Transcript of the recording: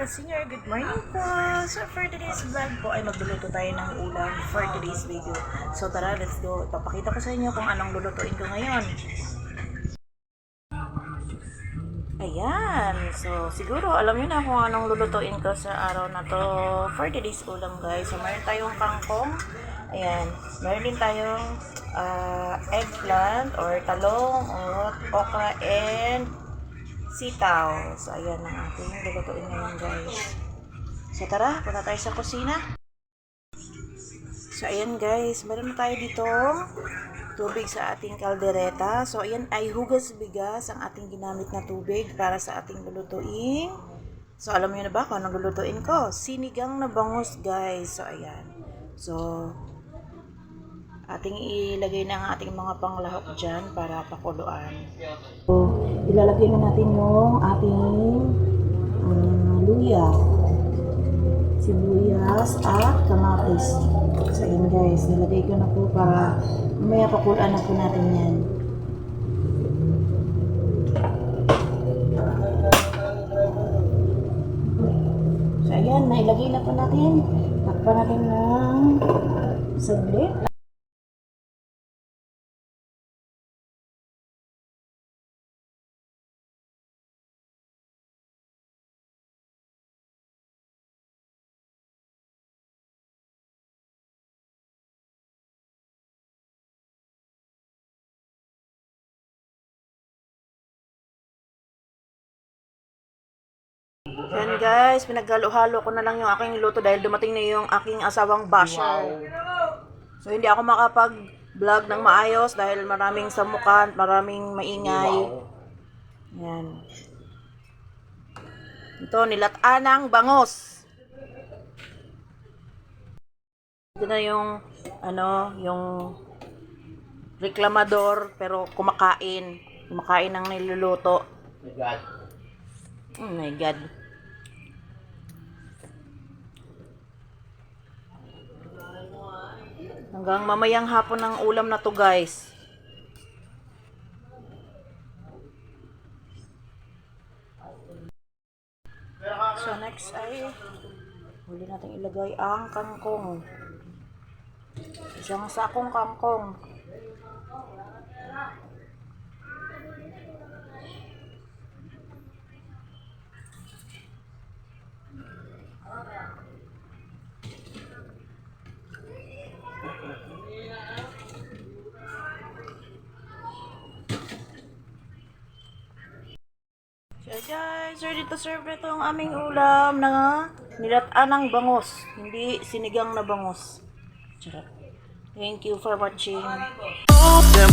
ka-senior, good morning po! So for today's vlog po ay magluluto tayo ng ulam for today's video. So tara, let's go. Ipapakita ko sa inyo kung anong lulutuin ko ngayon. Ayan. So siguro alam niyo na kung anong lulutuin ko sa araw na to for today's ulam guys. So meron tayong kangkong. Ayan. Meron din tayong ah, eggplant or talong or okra and sitaw. So, ayan ang ating lulutuin ngayon, guys. So, tara, punta tayo sa kusina. So, ayan, guys. Meron tayo dito tubig sa ating kaldereta. So, ayan ay hugas bigas ang ating ginamit na tubig para sa ating lulutuin. So, alam niyo na ba kung anong lulutuin ko? Sinigang na bangus, guys. So, ayan. So, ating ilagay na ang ating mga panglahok dyan para pakuluan. So, ilalagay na natin yung ating ah, luya, sibuyas at kamatis. So, yun guys, nilagay ko na po para mamaya pakuluan na po natin yan. So, ayan, nailagay na po natin. Takpan natin ng saglit. Yan guys, pinaghalo-halo ko na lang yung aking luto dahil dumating na yung aking asawang basher. So hindi ako makapag-vlog ng maayos dahil maraming samukan, maraming maingay. Yan. Ito, nilatanang bangos. Ito na yung, ano, yung reklamador pero kumakain. Kumakain ng niluluto. Oh my God. Hanggang mamayang hapon ng ulam na to guys. So next ay huli natin ilagay ang kangkong. Isang sakong kangkong. So guys, ready to serve na itong aming ulam na nilataan ng bangos. Hindi sinigang na bangos. Charot. Thank you for watching. them,